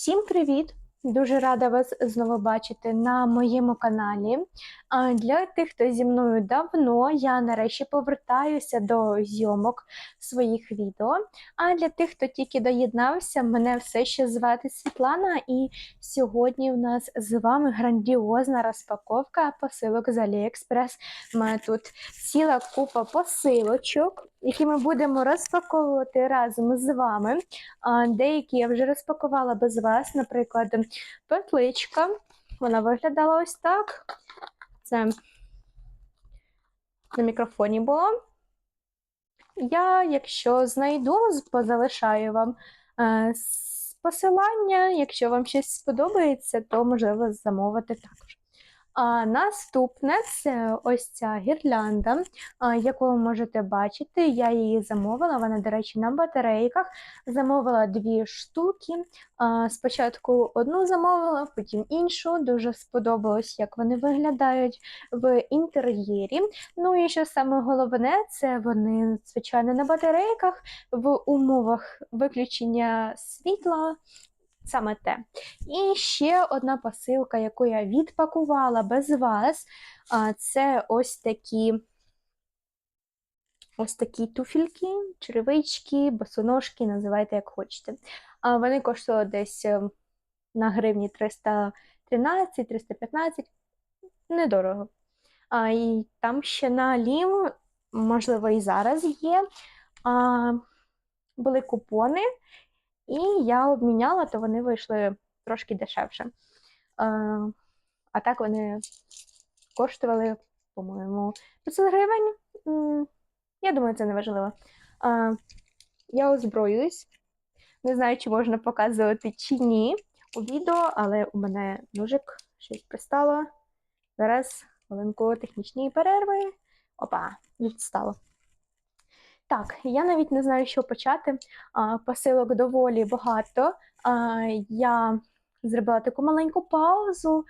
Всім привіт! Дуже рада вас знову бачити на моєму каналі. Для тих, хто зі мною давно, я нарешті повертаюся до зйомок своїх відео. А для тих, хто тільки доєднався, мене все ще звати Світлана, і сьогодні в нас з вами грандіозна розпаковка посилок з AliExpress. У мене тут ціла купа посилочок, які ми будемо розпаковувати разом з вами. Деякі я вже розпакувала без вас, наприклад, петличка. Вона виглядала ось так. Це на мікрофоні було. Я, якщо знайду, позалишаю вам е, посилання. Якщо вам щось сподобається, то можливо замовити також. А наступне це ось ця гірлянда, яку ви можете бачити. Я її замовила. Вона, до речі, на батарейках. Замовила дві штуки. Спочатку одну замовила, потім іншу. Дуже сподобалось, як вони виглядають в інтер'єрі. Ну і що саме головне, це вони, звичайно, на батарейках в умовах виключення світла. Саме те. І ще одна посилка, яку я відпакувала без вас. Це ось такі ось такі туфельки, черевички, босоножки, називайте як хочете. Вони коштували десь е, на гривні 313-315, недорого. А, І там ще на Лім, можливо, і зараз є. А, Були купони, і я обміняла, то вони вийшли трошки дешевше. А, а так вони коштували, по-моєму, 500 гривень. Я думаю, це не важливо. А, я озброююсь. Не знаю, чи можна показувати чи ні у відео, але у мене ножик щось пристало. Зараз хвилинку технічної перерви. Опа, відстало. Так, я навіть не знаю, що почати. А, посилок доволі багато. А, я зробила таку маленьку паузу,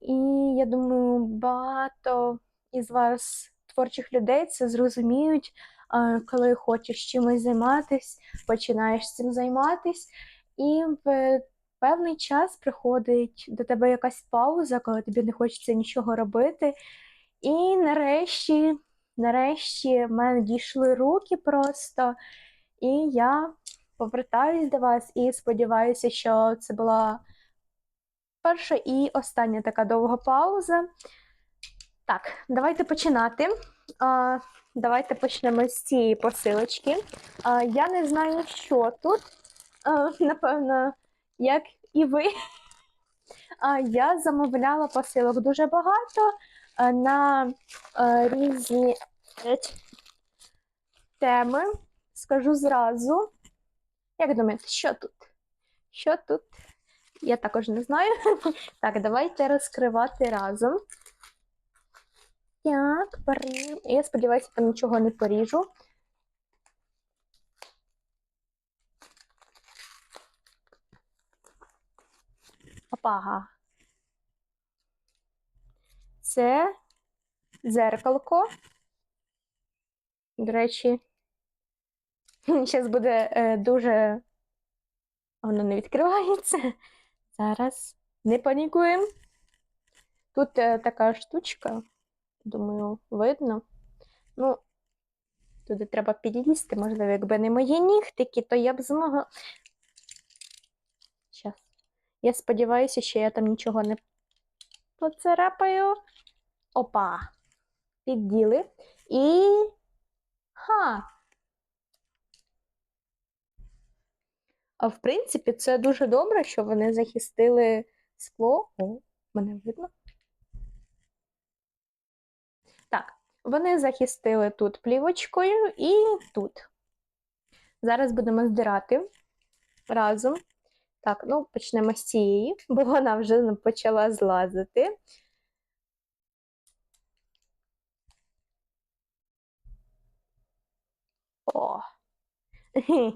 і я думаю, багато із вас, творчих людей, це зрозуміють, а, коли хочеш чимось займатися, починаєш цим займатись, і в певний час приходить до тебе якась пауза, коли тобі не хочеться нічого робити. І нарешті, нарешті, в мене дійшли руки просто, і я повертаюсь до вас і сподіваюся, що це була перша і остання така довга пауза. Так, давайте починати. А, давайте почнемо з цієї посилочки. А, я не знаю, що тут. А, напевно, як і ви. А, я замовляла посилок дуже багато на різні е, теми. Скажу зразу. Як думаєте, що тут? Що тут? Я також не знаю. Так, давайте розкривати разом. Так, беремо. Я сподіваюся, там нічого не поріжу. Опага. Це дзеркалко. До речі, зараз буде е, дуже. Воно не відкривається. Зараз не панікуємо. Тут е, така штучка, думаю, видно. Ну, туди треба підлізти, можливо, якби не мої нігтики, то я б змогла. Щас. Я сподіваюся, що я там нічого не поцарапаю. Опа! Підділи. І. Ха! А в принципі, це дуже добре, що вони захистили скло. О, мене видно. Так, вони захистили тут плівочкою і тут. Зараз будемо здирати разом. Так, ну почнемо з цієї, бо вона вже почала злазити. О!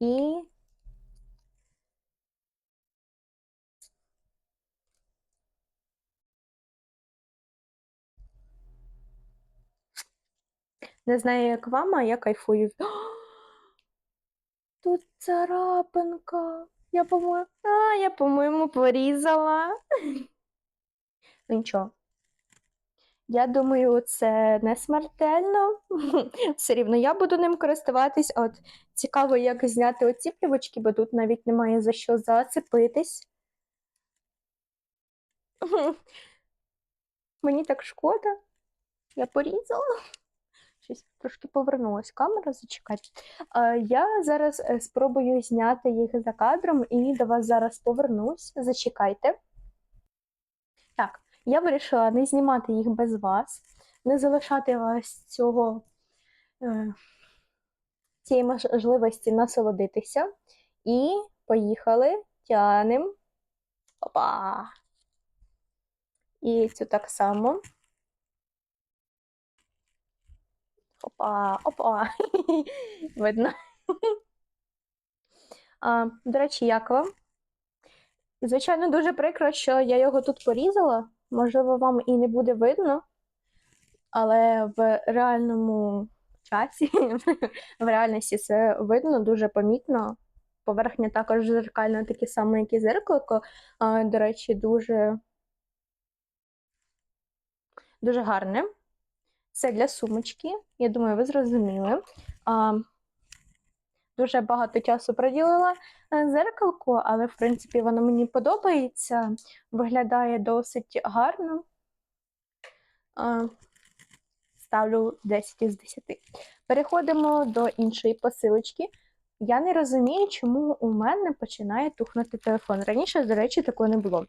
І не знаю, як вам, а я кайфую. Тут царапинка. Я по-моєму. А, я, по-моєму, порізала. Ну нічого. Я думаю, це не смертельно. Все рівно я буду ним користуватись. От цікаво, як зняти оці плівочки, бо тут навіть немає за що зацепитись. Мені так шкода. Я порізала. Щось трошки повернулась камера, зачекайте. Я зараз е, спробую зняти їх за кадром і до вас зараз повернусь. Зачекайте. Так, я вирішила не знімати їх без вас, не залишати вас цього, е, цієї можливості насолодитися. І поїхали, тянем. Опа! І цю так само. Опа, опа. Видно. А, до речі, як вам? Звичайно, дуже прикро, що я його тут порізала. Можливо, вам і не буде видно, але в реальному часі, в реальності це видно дуже помітно. Поверхня також зеркальна, такі саме, як і зеркалко. До речі, дуже, дуже гарне. Це для сумочки. Я думаю, ви зрозуміли. Дуже багато часу приділила е, зеркалку, але, в принципі, воно мені подобається. Виглядає досить гарно. Ставлю 10 із 10. Переходимо до іншої посилочки. Я не розумію, чому у мене починає тухнути телефон. Раніше, до речі, такого не було.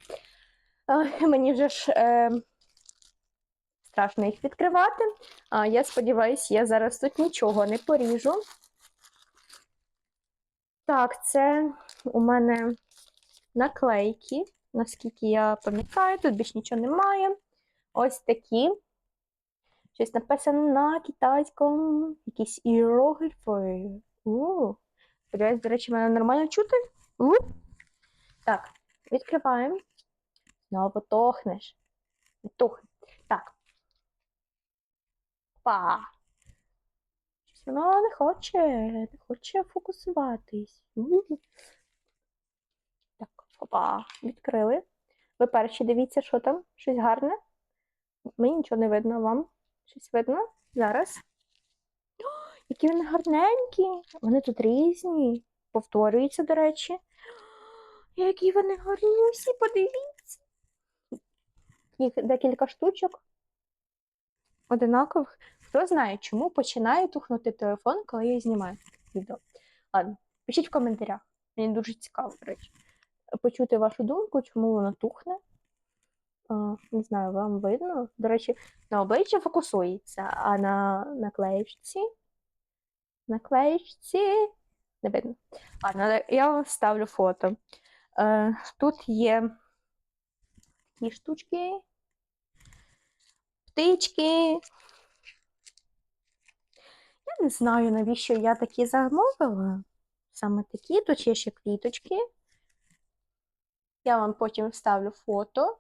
Мені вже ж е, страшно їх відкривати. Я сподіваюся, я зараз тут нічого не поріжу. Так, це у мене наклейки, наскільки я пам'ятаю, тут більш нічого немає. Ось такі. Щось написано на китайському, якісь іерогліфи. Сподіваюсь, до речі, мене нормально чути. У. Так, відкриваємо. Знову тохнеш. Тухне. Так. Па. Воно не хоче, не хоче фокусуватись. Так, опа, відкрили. Ви перші дивіться, що там? Щось гарне? Мені нічого не видно вам. Щось видно? Зараз. О, які вони гарненькі. Вони тут різні. Повторюються, до речі. О, які вони гарнюсі, подивіться. Їх декілька штучок. Одинакових. Хто знає, чому починає тухнути телефон, коли я знімаю відео. Ладно, пишіть в коментарях. Мені дуже цікаво, до речі. Почути вашу думку, чому воно тухне. Не знаю, вам видно. До речі, на обличчя фокусується, а на наклеїчці. Наклеїчці. Не видно. Ладно, я вам ставлю фото. Е, тут є такі штучки. Птички. Я не знаю, навіщо я такі замовила. Саме такі, тут є ще квіточки. Я вам потім вставлю фото.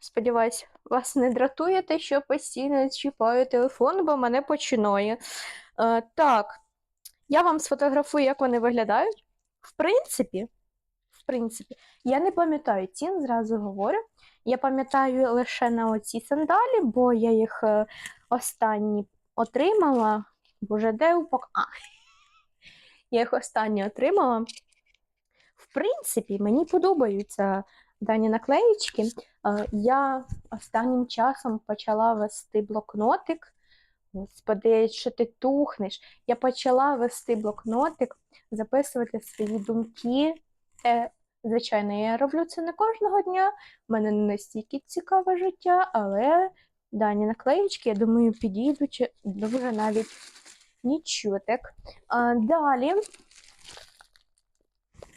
Сподіваюсь, вас не дратує те, що постійно чіпаю телефон, бо мене починає. Так, я вам сфотографую, як вони виглядають. В принципі, в принципі, я не пам'ятаю цін, зразу говорю. Я пам'ятаю лише на оці сандалі, бо я їх е, останні отримала. Боже, де упак? А, я їх останні отримала. В принципі, мені подобаються дані наклеїчки. Е, Я останнім часом почала вести блокнотик. Господи, що ти тухнеш? Я почала вести блокнотик, записувати свої думки. Е, звичайно, я роблю це не кожного дня. У мене не настільки цікаве життя, але дані наклеїчки, я думаю, підійдуть дуже навіть нічого так. А, далі.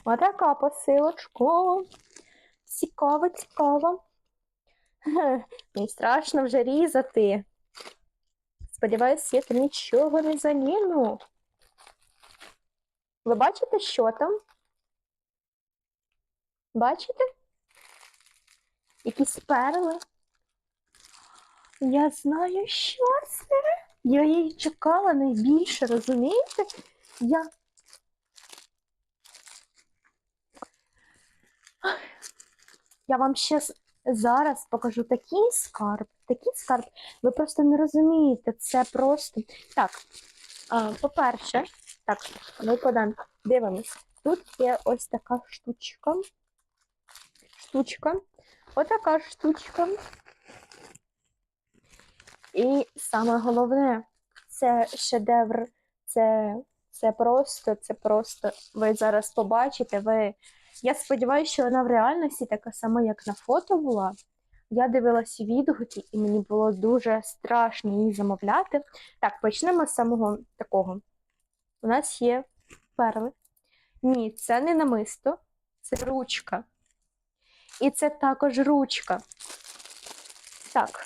Отака посилочка. Цікаво, цікаво. Мені страшно вже різати. Сподіваюсь, я там нічого не заміну. Ви бачите, що там? Бачите? Якісь перли. Я знаю, що це. Я її чекала найбільше, розумієте? Я Я вам ще зараз покажу такий скарб, такий скарб. Ви просто не розумієте, це просто. Так, по-перше, так, ми подамо, дивимось. Тут є ось така штучка. Штучка. Отака штучка. І саме головне, це шедевр, це, це просто, це просто. Ви зараз побачите. Ви... Я сподіваюся, що вона в реальності така сама, як на фото була. Я дивилася відгуки, і мені було дуже страшно її замовляти. Так, почнемо з самого такого. У нас є перли. Ні, це не намисто, це ручка. І це також ручка. Так,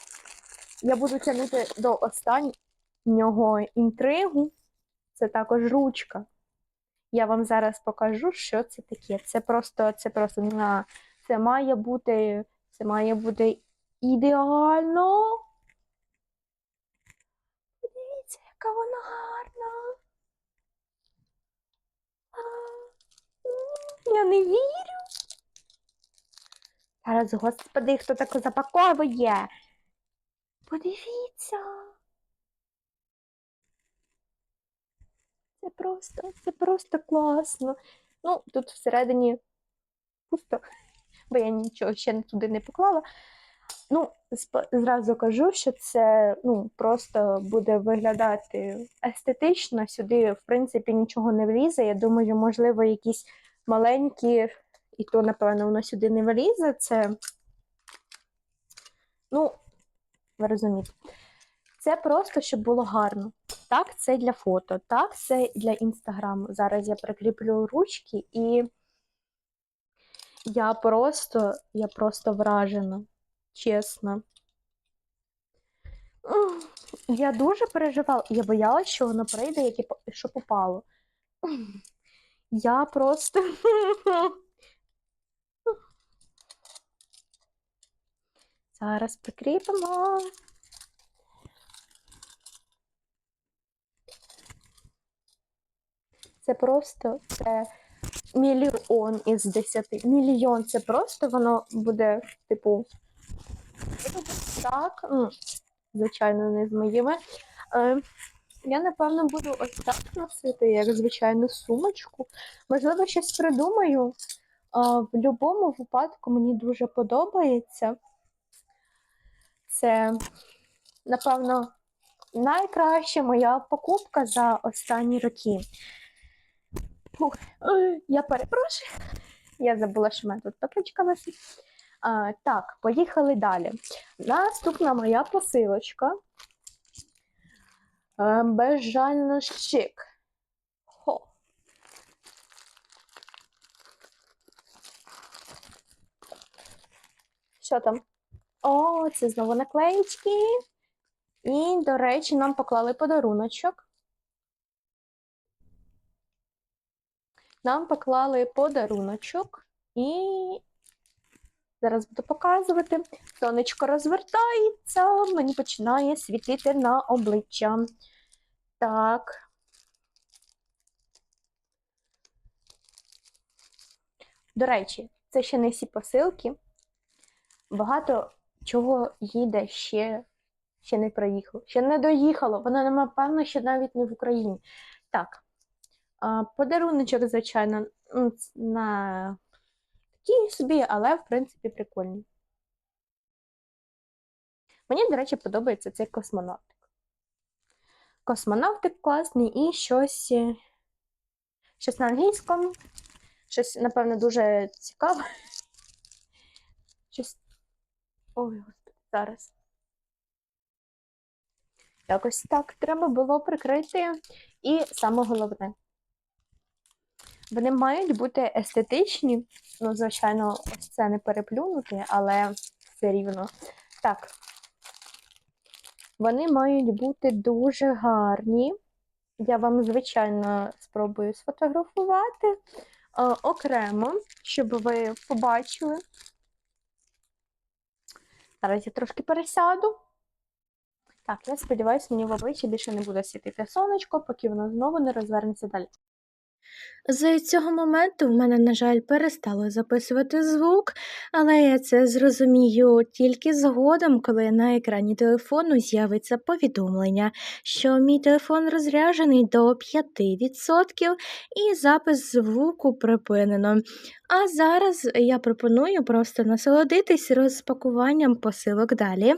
я буду тягнути до останнього інтригу. Це також ручка. Я вам зараз покажу, що це таке. Це просто, це просто на це має бути, це має бути ідеально. Подивіться, яка вона гарна. Я не вірю. Зараз, господи, хто таке запаковує? Подивіться. Це просто, це просто класно. Ну, тут всередині пусто, бо я нічого ще туди не поклала. Ну, зразу кажу, що це ну, просто буде виглядати естетично. Сюди, в принципі, нічого не влізе. Я думаю, можливо, якісь маленькі, і то, напевно, воно сюди не влізе. Це, ну, ви розумієте. Це просто, щоб було гарно. Так, це для фото, так, це для інстаграму. Зараз я прикріплю ручки і я просто, я просто вражена, чесно. Я дуже переживала, я боялася, що воно прийде, як і що попало. Я просто. Зараз прикріпимо. Це просто це мільйон із десяти. Мільйон це просто воно буде, типу, так. Ну, звичайно, не з моїми. Е, я, напевно, буду ось так носити, як звичайну сумочку. Можливо, щось придумаю. А, в будь-якому випадку мені дуже подобається. Це, напевно, найкраща моя покупка за останні роки. Фух, я перепрошую. Я забула, що в мене тут петричка висить. Так, поїхали далі. Наступна моя посилочка. Е, Безжально щик. Хо. Що там? О, це знову наклеїчки. І, до речі, нам поклали подаруночок. Нам поклали подаруночок і зараз буду показувати. Сонечко розвертається, мені починає світити на обличчя. Так. До речі, це ще не всі посилки. Багато чого їде ще, ще не проїхало, ще не доїхало. Воно, напевно, ще навіть не в Україні. Так. Подаруночок, звичайно, на такий собі, але в принципі прикольний. Мені, до речі, подобається цей космонавтик. Космонавтик класний і щось, е, щось на англійському, щось, напевно, дуже цікаве. Щось. Ой, господи, зараз. Якось так треба було прикрити. І саме головне. Вони мають бути естетичні. Ну, звичайно, ось це не переплюнути, але все рівно. Так. Вони мають бути дуже гарні. Я вам, звичайно, спробую сфотографувати е, окремо, щоб ви побачили. Зараз я трошки пересяду. Так, я сподіваюся, мені в обличчя більше не буде світити сонечко, поки воно знову не розвернеться далі. З цього моменту в мене, на жаль, перестало записувати звук, але я це зрозумію тільки згодом, коли на екрані телефону з'явиться повідомлення, що мій телефон розряджений до 5% і запис звуку припинено. А зараз я пропоную просто насолодитись розпакуванням посилок далі.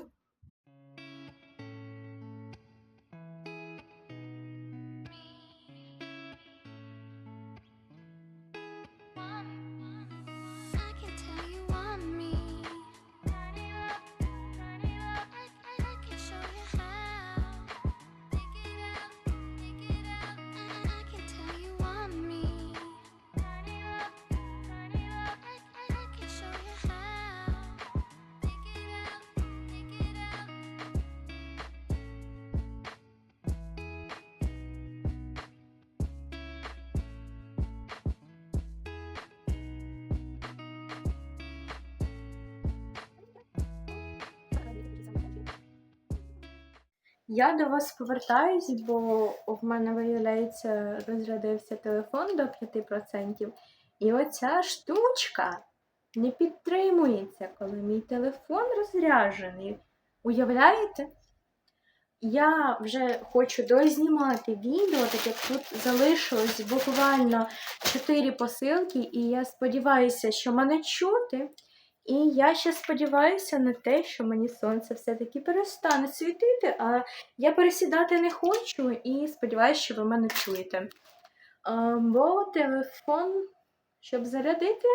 Я до вас повертаюсь, бо в мене, виявляється, розрядився телефон до 5%. І оця штучка не підтримується, коли мій телефон розряджений. Уявляєте? Я вже хочу дознімати відео, так як тут залишилось буквально 4 посилки, і я сподіваюся, що мене чути. І я ще сподіваюся на те, що мені сонце все-таки перестане світити, а я пересідати не хочу і сподіваюся, що ви мене чуєте. Бо телефон, щоб зарядити,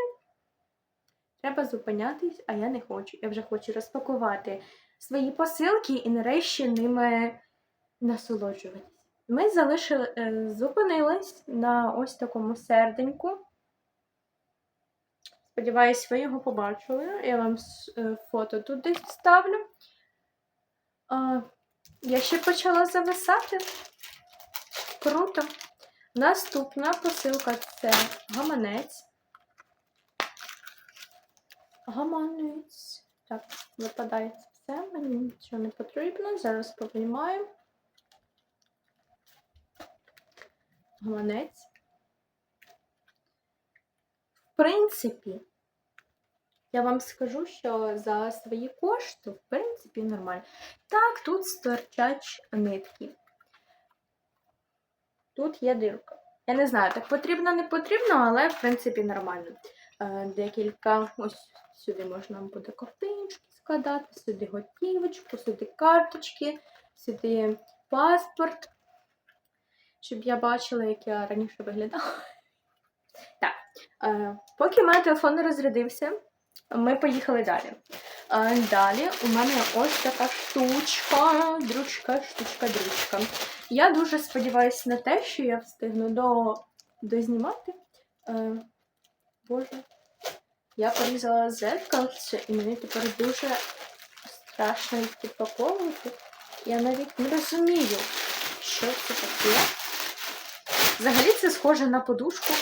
треба зупинятись, а я не хочу. Я вже хочу розпакувати свої посилки і нарешті ними насолоджуватись. Ми залишили, е, зупинились на ось такому серденьку. Сподіваюсь, ви його побачили. Я вам е, фото тут десь вставлю. Я ще почала зависати. Круто. Наступна посилка це гаманець. Гаманець. Так, випадає все. Мені нічого не потрібно. Зараз повиймаю. Гаманець. В принципі, я вам скажу, що за свої кошти, в принципі, нормально. Так, тут стирчать нитки. Тут є дирка. Я не знаю, так потрібно, не потрібно, але в принципі нормально. Е, Декілька, ось сюди можна буде картиночки складати, сюди готівочку, сюди карточки, сюди паспорт. Щоб я бачила, як я раніше виглядала. Так, е, поки мій телефон розрядився, ми поїхали далі. Е, Далі у мене ось така штучка, дручка, штучка, дручка. Я дуже сподіваюся на те, що я встигну до, дознімати. Е, Боже, я порізала зеркальце, і мені тепер дуже страшно їх підпаковувати. Я навіть не розумію, що це таке. Взагалі це схоже на подушку.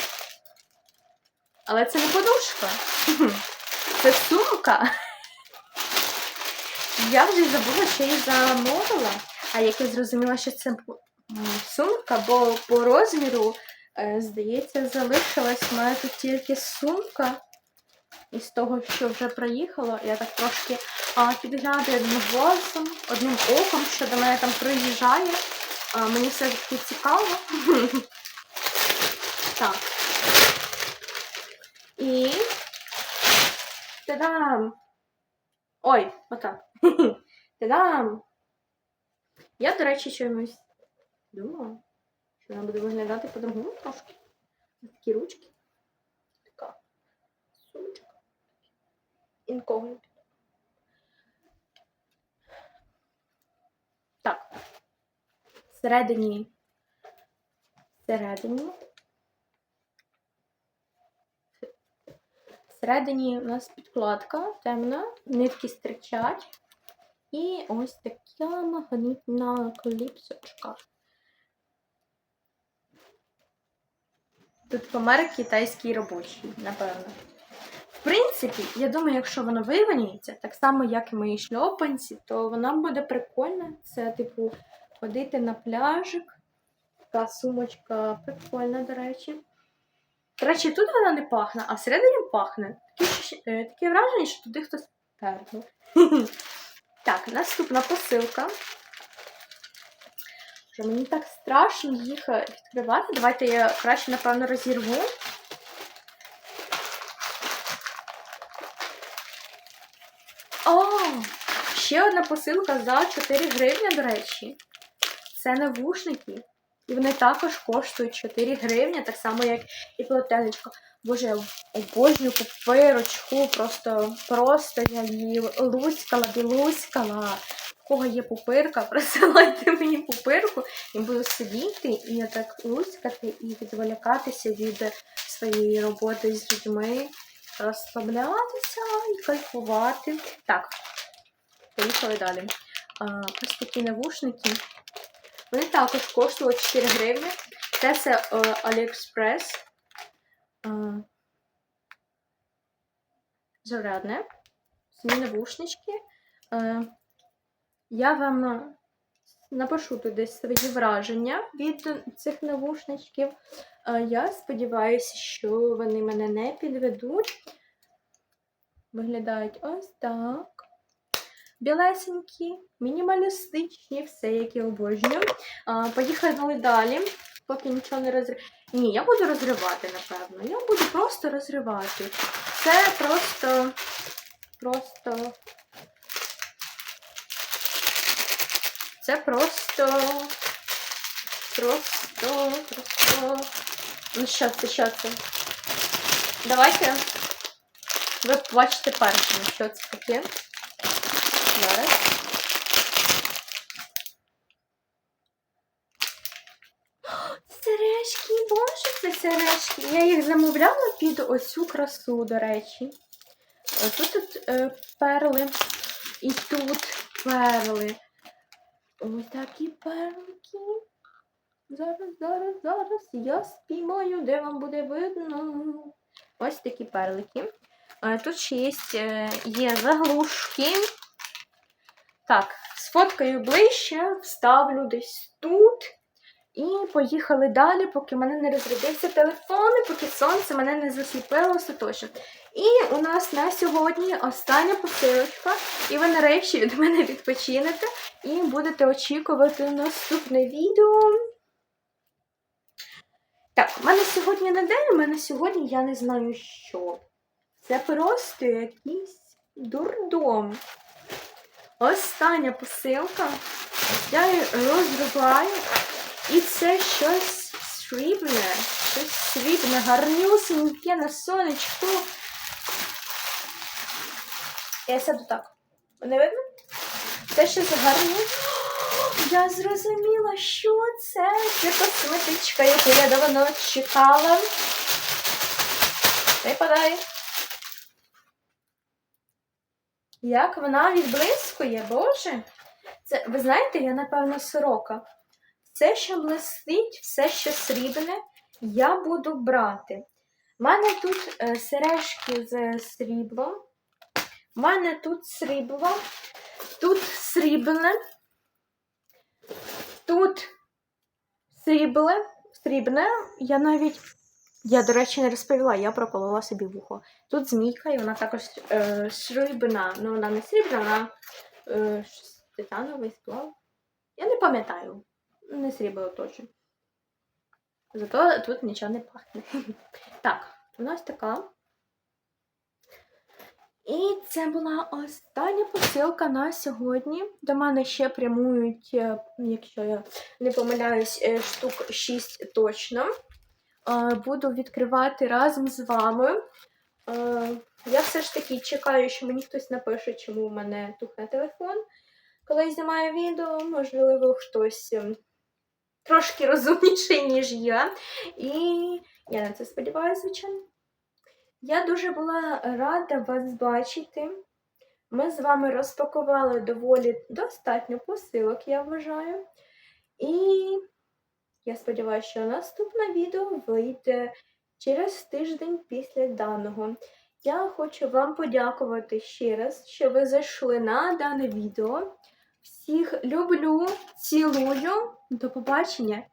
Але це не подушка. Це сумка. Я вже забула, що її замовила. А як я зрозуміла, що це сумка, бо по розміру, е, здається, залишилась мене тут тільки сумка. І з того, що вже проїхало, я так трошки а, підглядаю одним голосом, одним оком, що до мене там приїжджає. Мені все таки цікаво. Так. І. Та-дам! Ой, отак. Та-дам! Я, до речі, чомусь думала, що вона буде виглядати по-другому трошки. Такі ручки. Така сумочка. Інкогніто. Так. Всередині. Всередині. Всередині у нас підкладка темна, нитки стирчать. І ось така магнітна кліпсочка. Тут помер китайський робочий, напевно. В принципі, я думаю, якщо воно виваніється, так само, як і мої шльопанці, то вона буде прикольна. Це, типу, ходити на пляжик. Така сумочка прикольна, до речі. Речі, тут вона не пахне, а всередині пахне. Таке, таке враження, що туди хтось пернув. Так, наступна посилка. Вже мені так страшно їх відкривати. Давайте я краще, напевно, розірву. О! Ще одна посилка за 4 гривні, до речі. Це навушники. І вони також коштують 4 гривні, так само, як і полотенечко. Боже, я обожнюю пупирочку, просто, просто я її луськала, білуськала. В кого є пупирка, присилайте мені пупирку, і буду сидіти і так луськати і відволікатися від своєї роботи з людьми, розслаблятися і кайфувати. Так, поїхали далі. А, ось такі навушники. Вони також коштують 4 гривні. Це все е, AliExpress. Е, зарядне. Самі навушнички. Е, я вам е, напишу туди свої враження від цих навушничків. Е, я сподіваюся, що вони мене не підведуть. Виглядають ось так. Білесенькі, мінімалістичні, все, як я обожнюю. А, поїхали далі, поки нічого не розрив. Ні, я буду розривати, напевно. Я буду просто розривати. Це просто. Просто. Це просто. Просто. Просто. Ну, що це, що це? Давайте. Ви побачите першим, що це таке. Зараз. Сережки, боже, це сережки. Я їх замовляла під оцю красу, до речі. Тут, тут е, перли і тут перли. Ось такі перлики. Зараз, зараз, зараз я спіймаю, де вам буде видно. Ось такі перлики. Тут ще є, е, є заглушки. Так, сфоткаю ближче, вставлю десь тут. І поїхали далі, поки мене не розрядився телефон, і поки сонце мене не засліпило остаточно. І у нас на сьогодні остання посилочка, і ви нарешті від мене відпочинете і будете очікувати наступне відео. Так, у мене сьогодні не день, у мене сьогодні я не знаю що. Це просто якийсь дурдом. Остання посилка. Я її розриваю. І це щось срібне. Щось срібне, гарнюсеньке на сонечку. Я сяду так. Не видно? Це щось гарне. Я зрозуміла, що це. Це косметичка, яку я давно чекала. Випадає. Як вона відблискує, боже. Це, ви знаєте, я, напевно, сорока. Все, що блистить, все, що срібне, я буду брати. У мене тут е, сережки з сріблом. У мене тут срібло, тут срібне, тут срібле, срібне. Я навіть, я, до речі, не розповіла, я проколола собі вухо. Тут змійка, і вона також е, срібна. Ну, вона не срібна, вона е, титановий сплав. Я не пам'ятаю. Не срібло точно. Зато тут нічого не пахне. Так, у нас така. І це була остання посилка на сьогодні. До мене ще прямують, е, якщо я не помиляюсь, е, штук 6 точно. Е, Буду відкривати разом з вами. Е, Я все ж таки чекаю, що мені хтось напише, чому в мене тухне телефон. Коли я знімаю відео, можливо, хтось ем, трошки розумніший, ніж я. І я на це сподіваюся, звичайно. Я дуже була рада вас бачити. Ми з вами розпакували доволі достатньо посилок, я вважаю. І я сподіваюся, що наступне відео вийде через тиждень після даного. Я хочу вам подякувати ще раз, що ви зайшли на дане відео. Всіх люблю, цілую. До побачення!